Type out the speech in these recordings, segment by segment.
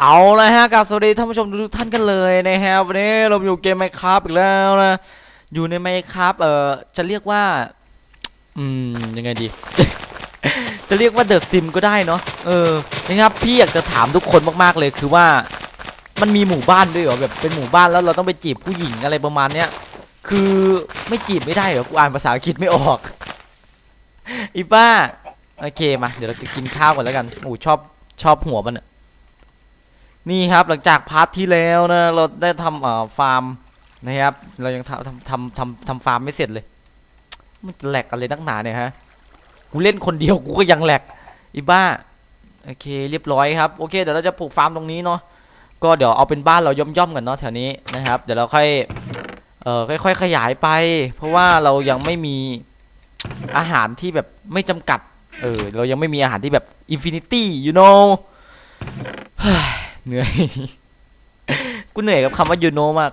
เอาละฮะกับสวัสดีท่านผู้ชมทุกท่านกันเลยนะฮะวันนี้เราอยู่เกมไมค์ครับอีกแล้วนะ อยู่ในไมค์ครับเอ่อจะเรียกว่า อืมยังไงดี จะเรียกว่าเดอะซิมก็ได้เนาะเออนะครับพี่อยากจะถามทุกคนมากๆเลยคือว่า มันมีหมู่บ้านด้วยเหรอแบบเป็นหมู่บ้านแล้วเราต้องไปจีบผู้หญิงอะไรประมาณเนี้ยคือไม่จีบไม่ได้เหรอกูอ่านภาษาอังกฤษไม่ออกอีป้าโอเคมาเดี๋ยวเรากินข้าวก่อนแล้วกันโอ้ชอบชอบหัวมันอะ นี่ครับหลังจากพาร์ทที่แล้วนะเราได้ทำเอ่อฟาร์มนะครับ เรายังทำทำทำทำทำฟาร์มไม่เสร็จเลย มันจะแหลกอะไรตั้งหนาเนี่ยฮะกูเล่นคนเดียวกูก็ยังแหลกอีบ้าโอเคเรียบร้อยครับโอเคเดี๋ยวเราจะปลูกฟาร์มตรงนี้เนาะก็เดี๋ยวเอาเป็นบ้านเราย่อมๆกันเนาะแถวนี้นะครับ เดี๋ยวเราค่อยเอ่อค่อยๆขยายไป เพราะว่าเรายังไม่มีอาหารที่แบบไม่จำกัดเออเรายังไม่มีอาหารที่แบบอินฟินิตี้ you know เหนื่อย กูเหนื่อยกับคำว่ายูโนมาก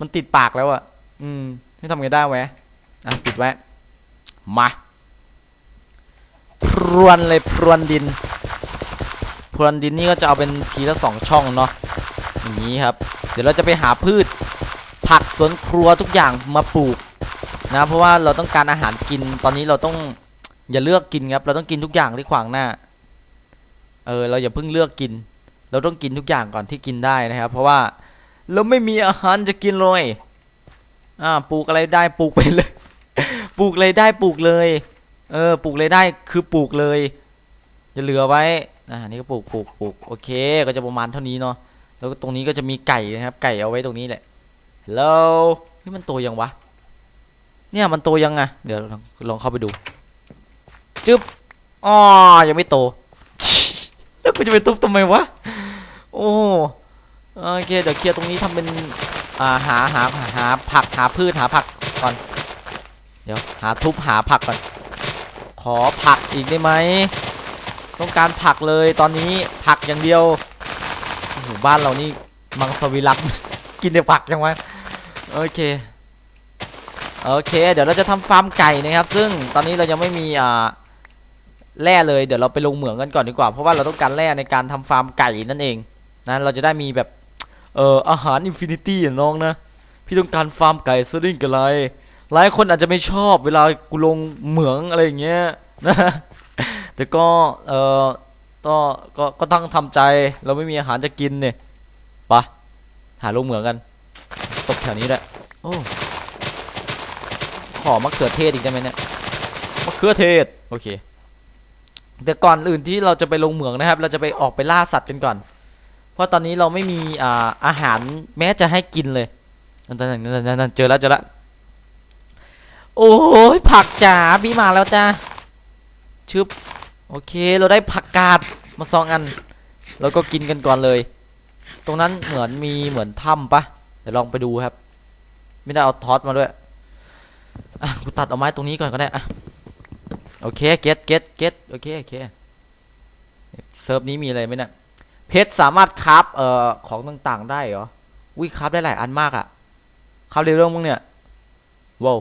มันติดปากแล้วอะอืมไม่ทำไงได้แวะอะปิดไว้ มาพรวนเลยพรวนดิน พรวนดินนี่ก็จะเอาเป็นทีละสองช่องเนาะอย่างนี้ครับ เดี๋ยวเราจะไปหาพืช ผักสวนครัวทุกอย่างมาปลูกนะเพราะว่าเราต้องการอาหารกินตอนนี้เราต้องอย่าเลือกกินครับ เราต้องกินทุกอย่างที่ขวางหน้า เออ เราอย่าเพิ่งเลือกกิน เราต้องกินทุกอย่างก่อนที่กินได้นะครับ เพราะว่าเราไม่มีอาหารจะกินเลยอ่าปลูกอะไรได้ปลูกไปเลย ปลูกอะไรได้ปลูกเลย เออปลูกอะไรได้คือปลูกเลยจะเหลือไว้อ่านี่ก็ปลูกปลูกปลูกโอเค ก็จะประมาณเท่านี้เนาะแล้วก็ตรงนี้ก็จะมีไก่นะครับ ไก่เอาไว้ตรงนี้แหละแล้วเฮ้ยมันโตยังวะ เนี่ยมันโตยังไงเดี๋ยวลองลองเข้าไปดูจึ๊บอ๋อยังไม่โต แล้วกูจะไปทุบทำไมวะ อ้โอเคเดี๋ยวเคลียร์ตรงนี้ทำเป็นอ่าหาหาหาผักหาพืชหาผักก่อน เดี๋ยวหาทุบหาผักก่อน ขอผักอีกได้ไหมต้องการผักเลยตอนนี้ผักอย่างเดียวโอ้โหบ้านเรานี่มังสวิรัต กินแต่ผักยังไงโอเคโอเค เดี๋ยวเราจะทำฟาร์มไก่นะครับ ซึ่งตอนนี้เรายังไม่มีอ่าแร่เลยเดี๋ยวเราไปลงเหมืองกันก่อนดีกว่าเพราะว่าเราต้องการแร่ในการทำฟาร์มไก่นั่นเอง นะเราจะได้มีแบบเอ่ออาหารอินฟินิตี้น้องนะ พี่ต้องการฟาร์มไก่ซะดิ้งกันไรหลายคนอาจจะไม่ชอบเวลากูลงเหมืองอะไรอย่างเงี้ยนะแต่ก็เอ่อก็ก็ก็ต้องทำใจเราไม่มีอาหารจะกินเนี่ยปะหาลงเหมืองกัน ตกแถวนี้แหละโอ้ขอมะเขือเทศอีกได้ไหมเนี่ยมะเขือเทศโอเคแต่ก่อนอื่นที่เราจะไปลงเหมืองนะครับ เราจะไปออกไปล่าสัตว์กันก่อน เพราะตอนนี้เราไม่มีอ่าอาหารแม้จะให้กินเลยนั่นนั่นนั่นนั่นเจอแล้วเจอแล้วโอ้ยผักจ๋าพี่มาแล้วจ้าชึบโอเคเราได้ผักกาดมาสองอันเราก็กินกันก่อนเลย ตรงนั้นเหมือนมีเหมือนถ้ำปะเดี๋ยวลองไปดูครับ ไม่ได้เอาทอสมาด้วยอะกูตัดเอาไม้ตรงนี้ก่อนก็ได้อะโอเคเก็ตเก็ตเก็ตโอเคโอเคเซิร์ฟนี้มีอะไรไหมเนี่ย เพชรสามารถคราฟเอ่อของต่างๆ ได้เหรอวิคราฟได้หลายอันมากอะคราฟเรื่องมึงเนี่ยว้าว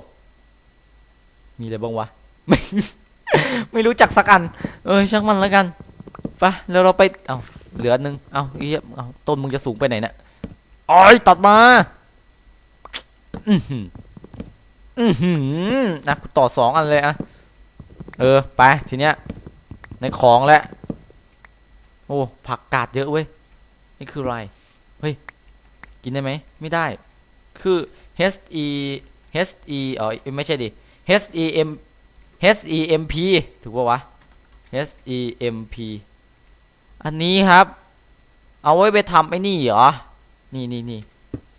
มีอะไรบ้างวะไม่ไม่รู้จักสักอัน เออช่างมันแล้วกันไปแล้วเราไปเอาเหลือหนึ่งเอาเหี้ยเอาต้นมึงจะสูงไปไหนเนี่ยอ้อยตัดมาอือหืออือหือนะต่อสองอันเลยอะเออไปทีเนี้ยในของแล้ว โอ้ผักกาดเยอะเว้ย นี่คืออะไร เฮ้ย กินได้ไหม ไม่ได้ คือ H E H E อ๋อไม่ใช่ดิ H E M H E M P ถูกป่าวะ H E M P อันนี้ครับ เอาไว้ไปทำไอ้นี่เหรอ นี่นี่นี่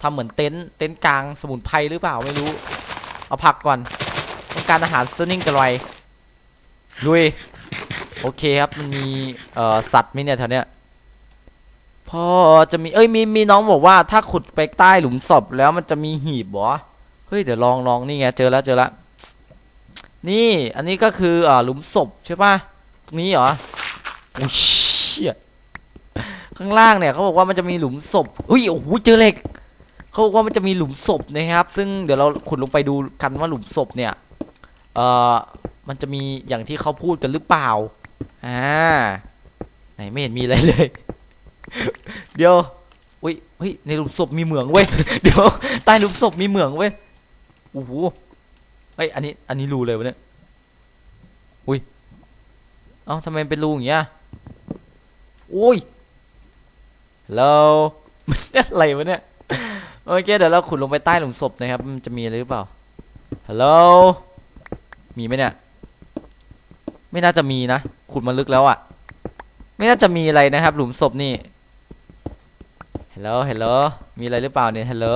ทำเหมือนเต็นท์เต็นท์กลางสมุนไพรหรือเปล่าไม่รู้ เอาผักก่อน ต้องการอาหารซึ่งนิ่งกันไวลุย โอเคครับมันมีเอ่อสัตว์ไหมเนี่ยแถวเนี้ยพอจะมีเอ้ยมีมีน้องบอกว่าถ้าขุดไปใต้หลุมศพแล้วมันจะมีหีบเหรอเฮ้ยเดี๋ยวลองลองนี่ไงเจอแล้วเจอแล้วนี่อันนี้ก็คืออ่าหลุมศพใช่ป่ะตรงนี้เหรอโอ้เชี่ยข้างล่างเนี่ยเขาบอกว่ามันจะมีหลุมศพอุ้ยโอ้โหเจอเหล็กเขาบอกว่ามันจะมีหลุมศพนะครับ ซึ่งเดี๋ยวเราขุดลงไปดูกันว่าหลุมศพเนี่ยเอ่อมันจะมีอย่างที่เขาพูดกันหรือเปล่า อ่าไหนไม่เห็นมีอะไรเลย เดี๋ยวอุ้ยเฮ้ยในหลุมศพมีเหมืองเว้ยเดี๋ยวใต้หลุมศพมีเหมืองเว้ยโอ้โหเฮ้ยอันนี้อันนี้รูเลยวะเนี่ยอุ้ยเอ้าทำไมเป็นรูอย่างเงี้ยโอ้ยแล้วมันอะไรวะเนี่ยโอเคเดี๋ยวเราขุดลงไปใต้หลุมศพนะครับมันจะมีอะไรหรือเปล่าฮัลโหลมีไหมเนี่ย ไม่น่าจะมีนะ ขุดมาลึกแล้วอะ่ะ ไม่น่าจะมีอะไรนะครับ หลุมศพนี่ฮัลโหลฮัลโหลมีอะไรหรือเปล่าเนี่ยฮัลโหล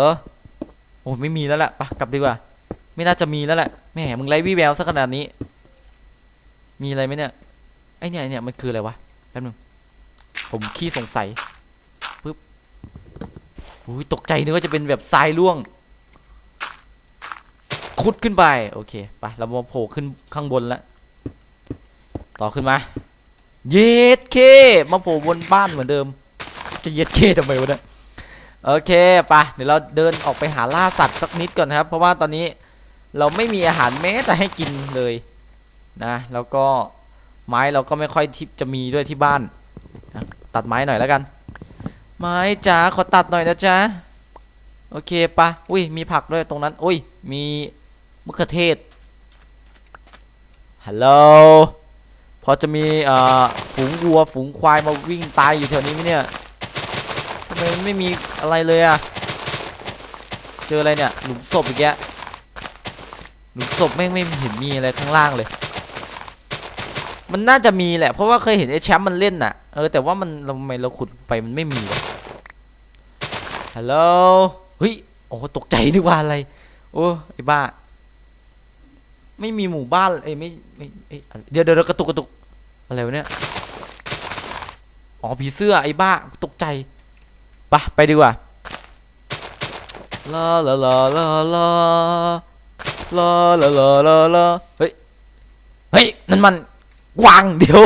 โอ้ไม่มีแล้วแหละไปะกลับดีกว่า ไม่น่าจะมีแล้วแหละแหมมึงไร้วี่แววสักขนาดนี้ มีอะไรไหมเนี่ยไอเนี่ยไอเนี่ยมันคืออะไรวะแป๊บนึงผมขี้สงสัยปึ๊บอุ้ยตกใจนึกว่าจะเป็นแบบทรายร่วงขุดขึ้นไป โอเคไปเรามาโผล่ขึ้นข้างบนแล้ว ต่อขึ้นมา เย็ดเค มาโผล่บนบ้านเหมือนเดิม จะเย็ดเคทำไมวะเนี่ย โอเคไปะเดี๋ยวเราเดินออกไปหาล่าสัตว์สักนิดก่อนครับ เพราะว่าตอนนี้เราไม่มีอาหารแม้แต่ให้กินเลยนะ แล้วก็ไม้เราก็ไม่ค่อยที่จะมีด้วยที่บ้านนะตัดไม้หน่อยแล้วกัน ไม้จ๋าขอตัดหน่อยนะจ๊ะ โอเคปะอุ้ยมีผักด้วยตรงนั้น อุ้ยมีมะเขือเทศฮัลโหล พอจะมีฝูงวัวฝูงควายมาวิ่งตายอยู่แถวนี้ไหมเนี่ยทำไมไม่มีอะไรเลยอะเจออะไรเนี่ยหลุมศพอีกแยะหลุมศพแม่ไม่เห็นมีอะไรข้างล่างเลย มันน่าจะมีแหละเพราะว่าเคยเห็นไอ้แชมป์มันเล่นน่ะเออแต่ว่ามันทำไมเราขุดไปมันไม่มีวะฮัลโหลเฮ้ยโอ้ตกใจนึกว่าอะไรโอ้ไอ้บ้า ไม่มีหมู่บ้านเอ้ยไม่ไม่เอ้ยเดี๋ยวเดี๋ยวกระตุกกระตุกอะไรวะเนี่ยอ๋อผีเสื้อไอ้บ้าตกใจไปะไปดีกว่าลาลาลาลาลาลาลาลาลาลาเฮ้ยเฮ้ยนั่นมันกวางเดี๋ยว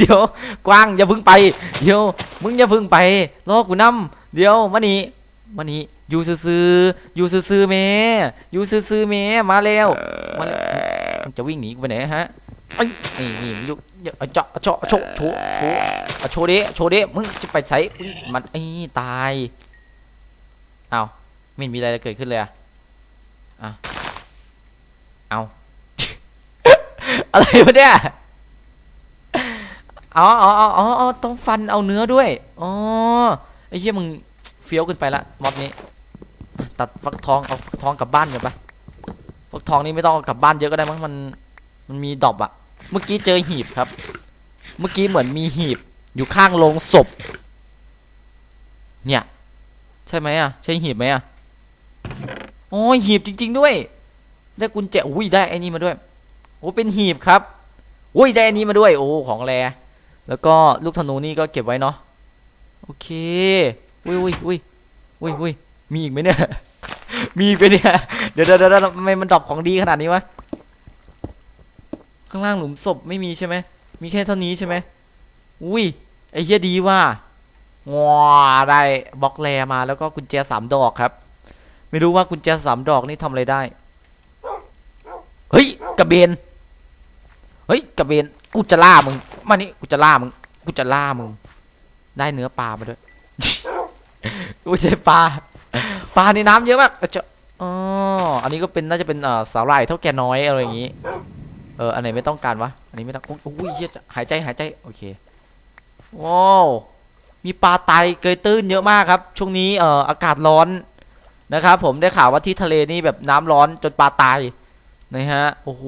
เดี๋ยวกวางอย่าพึ่งไปเดี๋ยวมึงอย่าพึ่งไปรอกูนำเดี๋ยวมานี่มานี่ อยู่ซื่อๆอยู่ซื่อๆแม่อยู่ซื่อๆแม่มาแล้วมาแล้วมึงจะวิ่งหนีกูไปไหนฮะไอ้ยนี่นี่มึงอยู่อย่าเอาเจาะเอาเจาะโชว์โชว์โชว์เอาโชว์เด้โชว์เด้มึงจะไปใส่มึงมันไอ้ตายเอาไม่เห็นมีอะไรเกิดขึ้นเลยอะอะเอาอะไรวะเนี่ยอ๋ออ๋ออ๋ออ๋ออ๋อต้องฟันเอาเนื้อด้วย อ๋อ ไอ้เหี้ยมึงเฟี้ยวขึ้นไปละม็อบนี้อะ ตัดฟักทองเอาฟักทองกลับบ้านกันปะฟักทองนี่ไม่ต้องเอากลับบ้านเยอะก็ได้มั้งมันมันมีดอปอะเมื่อกี้เจอหีบครับ เมื่อกี้เหมือนมีหีบ อยู่ข้างโลงศพ เนี่ย ใช่ไหมอะใช่หีบไหมอะโอ้ยหีบจริง ๆ ด้วย ได้กุญแจอุ้ยได้ไอ้นี่มาด้วยโอ้เป็นหีบครับอุ้ยได้อันนี้มาด้วยโอ้ของแรแล้วก็ลูกธนูนี่ก็เก็บไว้เนาะโอเคอุ้ยอุ้ยอุ้ยอุ้ยอุ้ย มีอีกไหมเนี่ย มีอีกไหมเนี่ย เดี๋ยวเดี๋ยวเดี๋ยวทำไมมันดรอปของดีขนาดนี้วะ ข้างล่างหลุมศพไม่มีใช่ไหม มีแค่เท่านี้ใช่ไหม อุ้ย ไอ้เหี้ยดีว่ะว้าได้บล็อกแรมาแล้วก็กุญแจสามดอกครับ ไม่รู้ว่ากุญแจสามดอกนี่ทำอะไรได้ เฮ้ยกระเบน เฮ้ยกระเบน กูจะล่ามึง มานี่กูจะล่ามึง กูจะล่ามึง ได้เนื้อปลามาด้วย กูใช่ปลา ปลาในน้ำเยอะมากจะอ๋ออันนี้ก็เป็นน่าจะเป็นสาหร่ายเท่าแก่น้อยอะไรอย่างงี้ เออ อันไหนไม่ต้องการวะ อันนี้ไม่ต้อง อุ้ยเหี้ยจะหายใจหายใจ โอเค ว้าว มีปลาไตเกยตื้นเยอะมากครับ ช่วงนี้เอ่ออากาศร้อนนะครับผมได้ข่าวว่าที่ทะเลนี่แบบน้ำร้อนจนปลาตายนะฮะ โอ้โห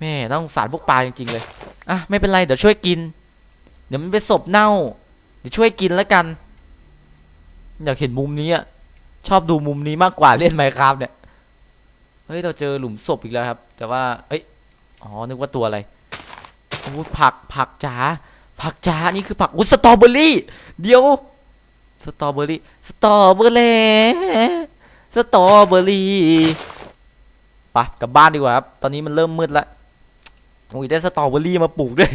แม่ต้องสงสารพวกปลาจริงๆเลย อะไม่เป็นไรเดี๋ยวช่วยกิน เดี๋ยวมันเป็นศพเน่า เดี๋ยวช่วยกินแล้วกัน อยากเห็นมุมนี้อะชอบดูมุมนี้มากกว่าเล่นไมครับเนี่ย เฮ้ย เราเจอหลุมศพอีกแล้วครับ แต่ว่า เอ้ย อ๋อ นึกว่าตัวอะไรโอ้ผัก ผักจ๋า ผักจ๋า นี่คือผักอุ้ยสตรอเบอรี่ เดี๋ยว สตรอเบอรี่ สตรอเบอรี่สตรอเบอรี่ไปกลับบ้านดีกว่าครับ ตอนนี้มันเริ่มมืดแล้วโอ้ยได้สตรอเบอรี่มาปลูกด้วย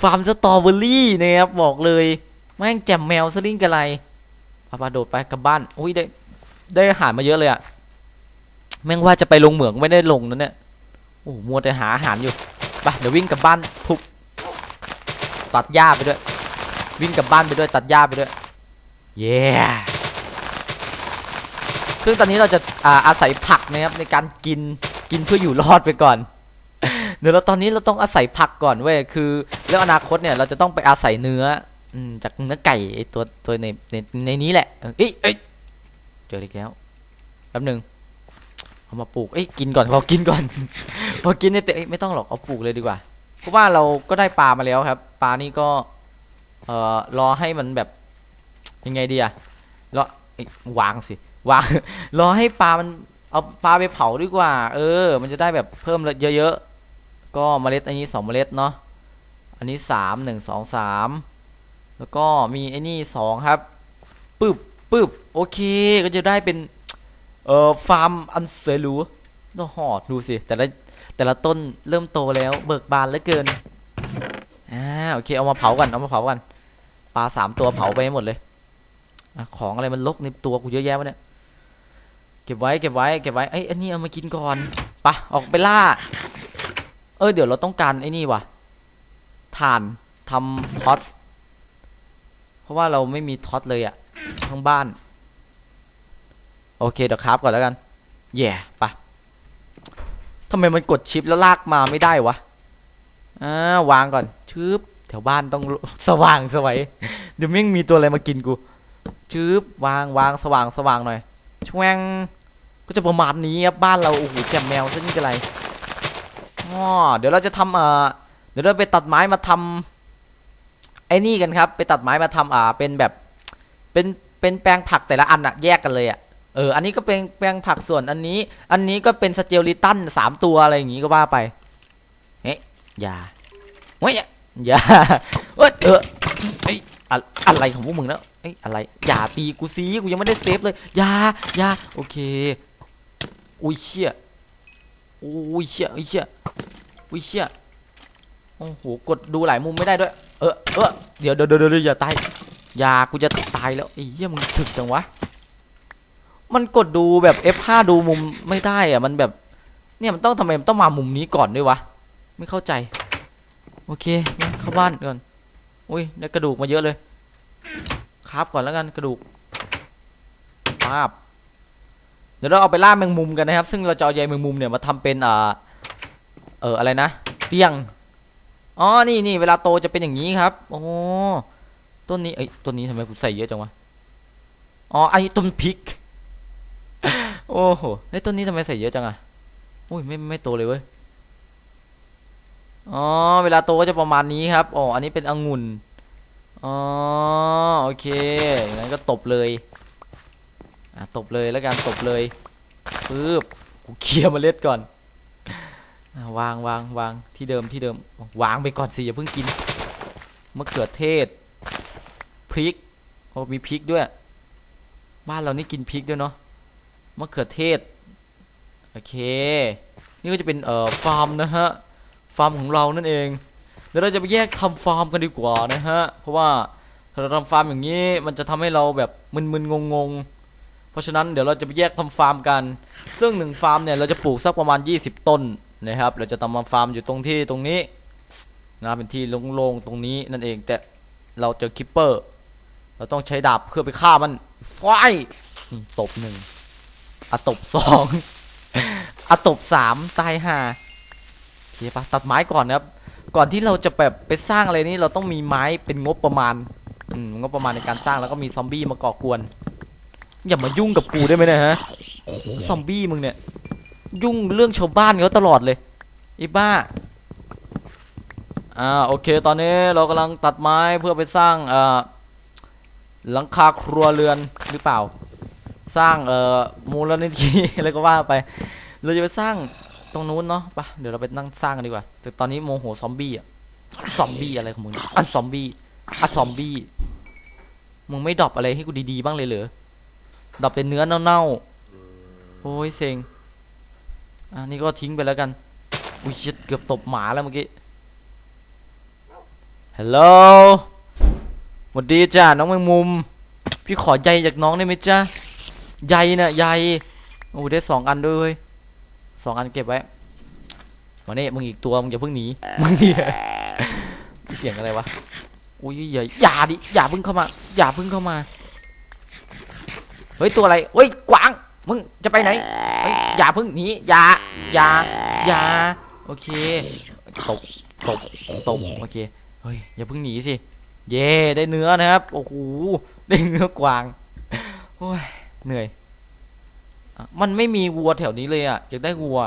ฟาร์มสตรอเบอรี่นี่ยครับบอกเลย แม่งแจ่มแมวสลิงกันไร พาพาโดดไปกลับบ้านอุ้ยได้ได้อาหารมาเยอะเลยอะแม่งว่าจะไปลงเหมืองไม่ได้ลงนั่นเนี่ยโอ้โหมัวแต่หาอาหารอยู่ไปเดี๋ยววิ่งกลับบ้านทุบตัดหญ้าไปด้วย วิ่งกลับบ้านไปด้วยตัดหญ้าไปด้วยเย้ซึ่งตอนนี้เราจะอ่าอาศัยผักนะครับในการกินกินเพื่ออยู่รอดไปก่อน เดี๋ยวเราตอนนี้เราต้องอาศัยผักก่อนเว้ยคือเรื่องอนาคตเนี่ยเราจะต้องไปอาศัยเนื้อ อืมจากเนื้อไก่ไอตัวตัวในในในนี้แหละเอ้ยเอ้ยเจออีกแล้วแป๊บหนึ่งเอามาปลูกเอ้ยกินก่อนขอกินก่อน พอกินเนี่ยเอ้ยไม่ต้องหรอกเอาปลูกเลยดีกว่า เพราะว่าเราก็ได้ปลามาแล้วครับปลานี่ก็เอ่อรอให้มันแบบยังไงดีอะรอวางสิวางรอให้ปลามันเอาปลาไปเผาดีกว่า เออ มันจะได้แบบเพิ่มเยอะๆก็เมล็ดอันนี้สองเมล็ดเนาะอันนี้สามหนึ่งสองสาม แล้วก็มีไอ้นี่สองครับปึ๊บปึ๊บโอเคก็จะได้เป็นเอ่อฟาร์มอันสวยหรูน่าหอดดูสิแต่ละแต่ละต้นเริ่มโตแล้วเบิกบานเหลือเกินอ่าโอเคเอามาเผากันเอามาเผากันปลาสามตัวเผาไปให้หมดเลยอของอะไรมันลกในตัวกูเยอะแยะวะเนี่ยเก็บไว้เก็บไว้เก็บไว้ไอ้อันนี้เอามากินก่อนไปะออกไปล่า เออเดี๋ยวเราต้องการไอ้นี่ว่ะถ่านทำทอตเพ ราะว่าเราไม่มีท็อตเลยอะทั้งบ้าน โอเคเดี๋ยวคราฟก่อนแล้วกันแย่ปะทำไมมันกดชิปแล้วลากมาไม่ได้วะอ่าวางก่อนชืบแถวบ้านต้องสว่างสวยเดี๋ยวไม่งมีตัวอะไรมากินกูชืบวางวางสว่างสว่างหน่อยช่วงก็จะประมาณนี้ครับบ้านเราโอ้โหแจมแมวซะนี่ก็ไรอ๋อเดี๋ยวเราจะทำเอ่อเดี๋ยวเราไปตัดไม้มาทำ ไอ้นี่กันครับ ไปตัดไม้มาทำอ่าเป็นแบบเป็นเป็นแปลงผักแต่ละอันอะแยกกันเลยอะเอออันนี้ก็เป็นแปลงผักส่วนอันนี้ อันนี้ก็เป็นสเจลลิตันสามตัวอะไรอย่างงี้ก็ว่าไปเฮ้ยอย่าเฮ้ยอย่าเอยเออไออะอะไรของพวกมึงแล้วไออะไรอย่าตีกูซีกูยังไม่ได้เซฟเลยอย่าอย่าโอเคอุ้ยเชี่ยอุ้ยเชี่ยอุ้ยเชี่ยอุ้ยเชี่ยโอ้โหกดดูหลายมุมไม่ได้ด้วย เออเออเดี๋ยวเดี๋ยวเดี๋ยวอย่าตายอย่ากูจะตายแล้วไอ้เหี้ยมึงถึกจังวะมันกดดูแบบ F5 ดูมุมไม่ได้อะมันแบบเนี่ยมันต้องทำไมมันต้องมามุมนี้ก่อนด้วยวะไม่เข้าใจ โอเคเข้าบ้านก่อนอุ้ยได้กระดูกมาเยอะเลยคราบก่อนแล้วกันกระดูกปาบเดี๋ยวเราเอาไปล่าแมงมุมกันนะครับ ซึ่งเราจะเอาใยแมงมุมเนี่ยมาทำเป็นอ่าเอออะไรนะ เตียง อ๋อ นี่นี่เวลาโตจะเป็นอย่างนี้ครับ โอ้ต้นนี้ เอ้ย ต้นนี้ทำไมกูใส่เยอะจังวะ อ๋อ ไอ้ต้นพริก โอ้โหไอ้ยต้นนี้ทำไมใส่เยอะจังอะอุ้ย ไม่ ไม่โตเลยเว้ย อ๋อ เวลาโตก็จะประมาณนี้ครับ อ๋อ อันนี้เป็นองุ่น อ๋อ โอเค งั้นก็ตบเลย อะ ตบเลยแล้วกัน ตบเลยปึ๊บกูเคลียร์เมล็ดก่อน วางวางวางที่เดิมที่เดิมวางไปก่อนสิอย่าเพิ่งกินมะเขือเทศพริกโอ้มีพริกด้วย บ้านเรานี่กินพริกด้วยเนาะมะเขือเทศโอเค นี่ก็จะเป็นเอ่อฟาร์มนะฮะฟาร์มของเรานั่นเองเดี๋ยวเราจะไปแยกทำฟาร์มกันดีกว่านะฮะเพราะว่าถ้าเราทำฟาร์มอย่างนี้มันจะทำให้เราแบบมึนๆงงๆเพราะฉะนั้นเดี๋ยวเราจะไปแยกทำฟาร์มกัน ซึ่งหนึ่งฟาร์มเนี่ยเราจะปลูกสักประมาณ 20 ต้น นะครับ เราจะทำมาฟาร์มอยู่ตรงที่ตรงนี้นะเป็นที่โล่งๆตรงนี้นั่นเองแต่เราเจอคิปเปอร์ เราต้องใช้ดาบเพื่อไปฆ่ามันไฟตบหนึ่งอะตบสองอะตบสามตายห่าโอเคปะตัดไม้ก่อนนะครับ ก่อนที่เราจะแบบไปสร้างอะไรนี่เราต้องมีไม้เป็นงบประมาณอมงบประมาณในการสร้างแล้วก็มีซอมบี้มาก่อกวน อย่ามายุ่งกับกูได้ไหมนะฮะซอมบี้มึงเนี่ย ยุ่งเรื่องชาวบ้านเขาตลอดเลยไอ้บ้าอ่าโอเค ตอนนี้เรากำลังตัดไม้เพื่อไปสร้างเอ่อหลังคาครัวเรือนหรือเปล่า สร้างเอ่อมูลนิธิอะไรก็ว่าไป เราจะไปสร้างตรงนู้นเนาะปะเดี๋ยวเราไปนั่งสร้างกันดีกว่า แต่ตอนนี้โมโหซอมบี้อะซอมบี้อะไรของมึงอันซอมบี้อะซอมบี้มึงไม่ดรอปอะไรให้กูดีๆบ้างเลยเหรอดรอปเป็นเนื้อเน่าๆโอ้ยเซ็ง อะนี่ก็ทิ้งไปแล้วกันอุ้ยชิดเกือบตบหมาแล้วเมื่อกี้ฮัลโหลสวัสดีจ้าน้องแมงมุม พี่ขอใยจากน้องได้ไหมจ้าใยน่ะใยโอ้ได้สองอันด้วยเวยสองอันเก็บไว้มาเนี่ยมึงอีกตัวมึงอย่าเพิ่งหนีมึงเนี่ยเสียงอะไรวะอุ้ยอย่าอย่าดิอย่าเพึ่งเข้ามา อย่าเพึ่งเข้ามา เฮ้ย ตัวอะไรเฮ้ยกวาง มึงจะไปไหนเฮ้ยอย่าเพึ่งหนีอย่าอย่าอย่าโอเคตกตกตกโอเคเฮ้ยอย่าเพึ่งหนีสิเย่ได้เนื้อนะครับโอ้โหได้เนื้อกวางโอ้ยเหนื่อยมันไม่มีวัวแถวนี้เลยอะอยากได้วัว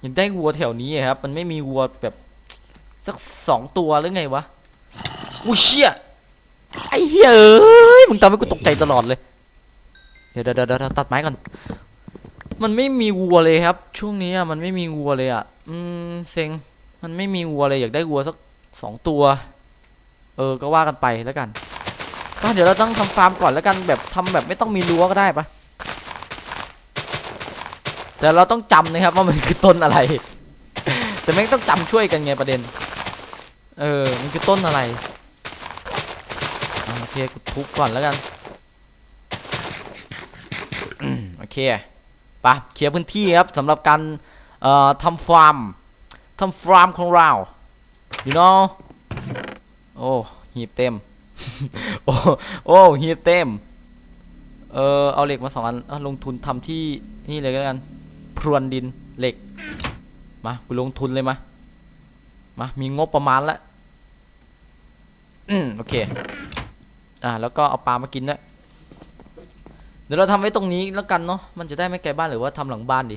อยากได้วัวแถวนี้ครับ มันไม่มีวัวแบบสักสองตัวหรือไงวะอุ้ยเชี่ยไอ้เหี้ยเอ้ยมึงทำให้กูตกใจตลอดเลย ดี๋ยวเดี๋ยวเดี๋ยวตัดไม้ก่อน มันไม่มีวัวเลยครับ ช่วงนี้อะมันไม่มีวัวเลยอะ อืมเซ็ง มันไม่มีวัวเลยอยากได้วัวสักสองตัว เออ ก็ว่ากันไปแล้วกันก็เดี๋ยวเราต้องทำฟาร์มก่อนแล้วกันแบบทำแบบไม่ต้องมีรั้วก็ได้ปะแต่เราต้องจำนะครับว่ามันคือต้นอะไร แต่แม่งต้องจำช่วยกันไงประเด็น เออ มันคือต้นอะไรโอเคกูทุบก่อนแล้วกันอืมโอ เคปะเคลียร์พื้นที่ครับสำหรับการเอ่อทำฟาร์มทำฟาร์มของเรา you know โอ้หีบเต็ม โอ้โอ้หีบเต็ม เออเอาเหล็กมาสองอันอลงทุนทำที่นี่เลยก็แล้วกัน พรวนดินเหล็ก มากูลงทุนเลยมา มา มีงบประมาณแล้วอืมโอเค อ่าแล้วก็เอาปลามากินด้วย เดี๋ยวเราทำไว้ตรงนี้แล้วกันเนาะ มันจะได้ไม่ไกลบ้านหรือว่าทำหลังบ้านดิ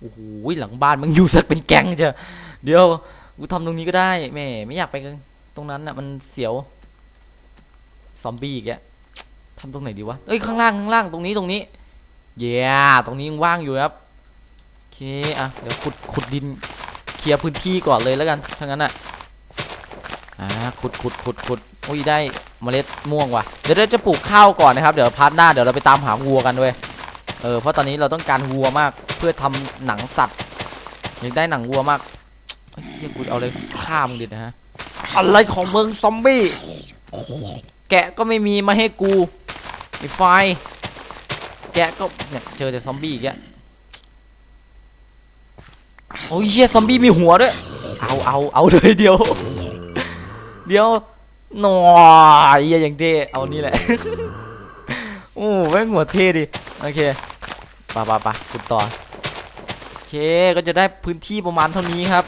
โอ้โหหลังบ้านมันอยู่สักเป็นแก๊งเจ้ะเดี๋ยวกูทำตรงนี้ก็ได้แม่ไม่อยากไปตรงนั้นน่ะมันเสียวซอมบี้อีกแกทำตรงไหนดีวะเอ้ยข้างล่างข้างล่างตรงนี้ตรงนี้ เย้ตรงนี้ยังว่างอยู่ครับโอเคอะเดี๋ยวขุดขุดดินเคลียร์พื้นที่ก่อนเลยแล้วกันถ้างั้นอะอ่าขุดขุดขุดขุดอุ้ยได้ เมล็ดม่วงว่ะเดี๋ยวเราจะปลูกข้าวก่อนนะครับเดี๋ยวพาร์ทหน้าเดี๋ยวเราไปตามหาวัวกันด้วยเออเพราะตอนนี้เราต้องการวัวมากเพื่อทำหนังสัตว์อยากได้หนังวัวมากเฮ้ยเหี้ยกูเอาเลยฆ่ามึงดินะฮะอะไรของมึงซอมบี้แกะก็ไม่มีมาให้กูไอ้ไฟแกะก็เนี่ยเจอแต่ซอมบี้อีกแล้วโอ้ยเฮียซอมบี้มีหัวด้วยเอาเอาเอาเลยเดียว เดี๋ยวห น่อยเหี้ยอย่างเท่เอานี่แหละ โอ้แม่งหัวเท่ดิ โอเคปะปะปะขุดต่อ โอเค ก็จะได้พื้นที่ประมาณเท่านี้ครับ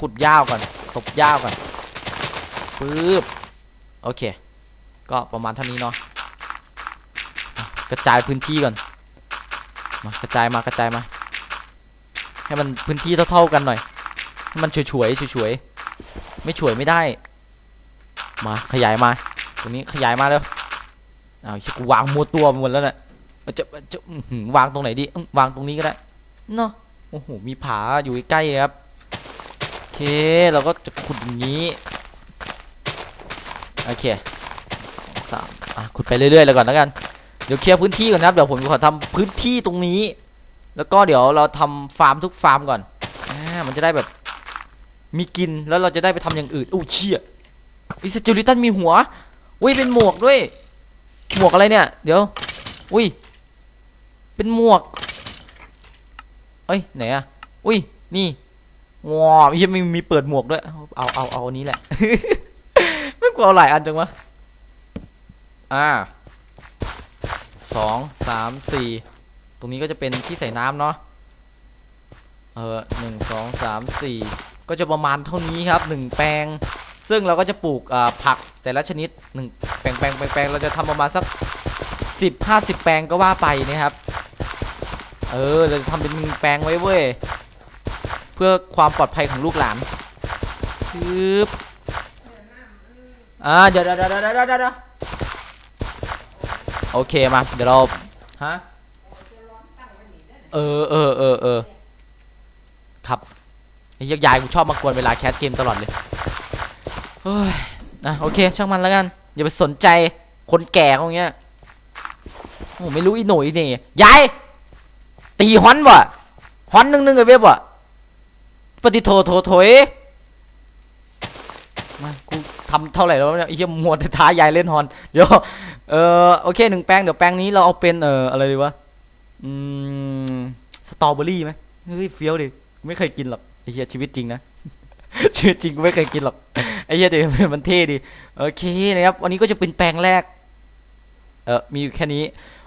ขุดยาวก่อน ตบยาวก่อน ปึ๊บ โอเค ก็ประมาณเท่านี้เนาะอะกระจายพื้นที่ก่อน มากระจายมากระจายมา ให้มันพื้นที่เท่าๆกันหน่อย ให้มันช่วยๆช่วยๆไม่ช่วยไม่ได้ มาขยายมาตรงนี้ขยายมาเร็วอ้าวชิกูวางมัวตัวไปหมดแล้วเนี่ยเอาจะจะอื้อหือวางตรงไหนดีอื้อวางตรงนี้ก็ได้เนาะโอ้โหมีผาอยู่ใกล้ๆครับโอเคเราก็จะขุดอย่างนี้โอเคสามอะขุดไปเรื่อยๆแล้วก่อนแล้วกันเดี๋ยวเคลียร์พื้นที่ก่อนนะครับเดี๋ยวผมขอทำพื้นที่ตรงนี้ แล้วก็เดี๋ยวเราทำฟาร์มทุกฟาร์มก่อนอ่ามันจะได้แบบมีกินแล้วเราจะได้ไปทำอย่างอื่นอู้เชี่ย วิสจูริตันมีหัว อุ้ยเป็นหมวกด้วย หมวกอะไรเนี่ย เดี๋ยว อุ้ย เป็นหมวก เอ้ยไหนอะอุ้ย นี่ว้าวยังมีมีเปิดหมวกด้วย เอาเอาเอาอันนี้แหละ ไม่กลัวอาหลายอันจังวะ อ่าสองสามสี่ตรงนี้ก็จะเป็นที่ใส่น้ำเนาะ เออหนึ่งสองสามสี่ก็จะประมาณเท่านี้ครับหนึ่งแปลง ซึ่งเราก็จะปลูกผักแต่ละชนิดหนึ่งแปลงแปลงแปลงเราจะทำประมาณสักสิบห้าสิบแปลงก็ว่าไปนะครับ เออเราจะทำเป็นแปลงไว้เว้ย เพื่อความปลอดภัยของลูกหลานชืบอ่าเดี๋ยวเดี๋ยวเดี๋ยวเดี๋ยวเดี๋ยวเดี๋ยวโอเคมา เดี๋ยวเรา ฮะ เออเออเออเออครับไอ้ยักษ์ยายกูชอบมากวนเวลาแคสเกมตลอดเลย เฮ้ยนะโอเค ช่างมันแล้วกัน อย่าไปสนใจคนแก่เขาอย่างเงี้ยโอ้ไม่รู้อีหน่อีเหน่ยายตีฮอนวะฮอนหนึ่งหนึ่งกับเว็บวะปฏิโทโทโถยมากูทำเท่าไหร่แล้วเนี่ยไอ้เหี้ยมัวแต่ท้ายายเล่นฮอนเดี๋ยวเออโอเคหนึ่งแปลงเดี๋ยวแปลงนี้เราเอาเป็นเอออะไรดีวะอืมสตรอเบอรี่ไหมเฮ้ยเฟี้ยวดิไม่เคยกินหรอกไอ้เหี้ยชีวิตจริงนะ ชีวิตจริงกูไม่เคยกินหรอกไอ้เหี้ยแต่มันเท่ดีโอเคนะครับวันนี้ก็จะเป็นแปลงแรกเออมีอยู่แค่นี้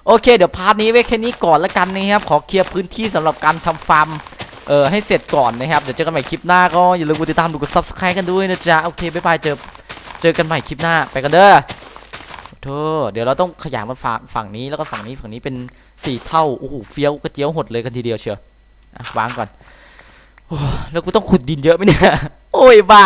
โอเค เดี๋ยวพาร์ทนี้ไว้แค่นี้ก่อนล้วกันนะครับขอเคลียร์พื้นที่สำหรับการทำฟาร์มเออให้เสร็จก่อนนะครับเดี๋ยวเจอกันใหม่คลิปหน้าก็อย่าลืมกดติดตามดูกด subscribe กันด้วยนะจ๊ะโอเคบ๊ายบายเจอเจอกันใหม่คลิปหน้าไปกันเด้อโธ่เดี๋ยวเราต้องขยายมาฝั่งฝั่งนี้แล้วก็ฝั่งนี้ฝั่งนี้เป็นสี่เท่าโอ้โหเฟี้ยวกระเจียวหดเลยกันทีเดียวเชียวอะวางก่อน แล้วกูต้องขุดดินเยอะไหมเนี่ย โอ้ยบ้า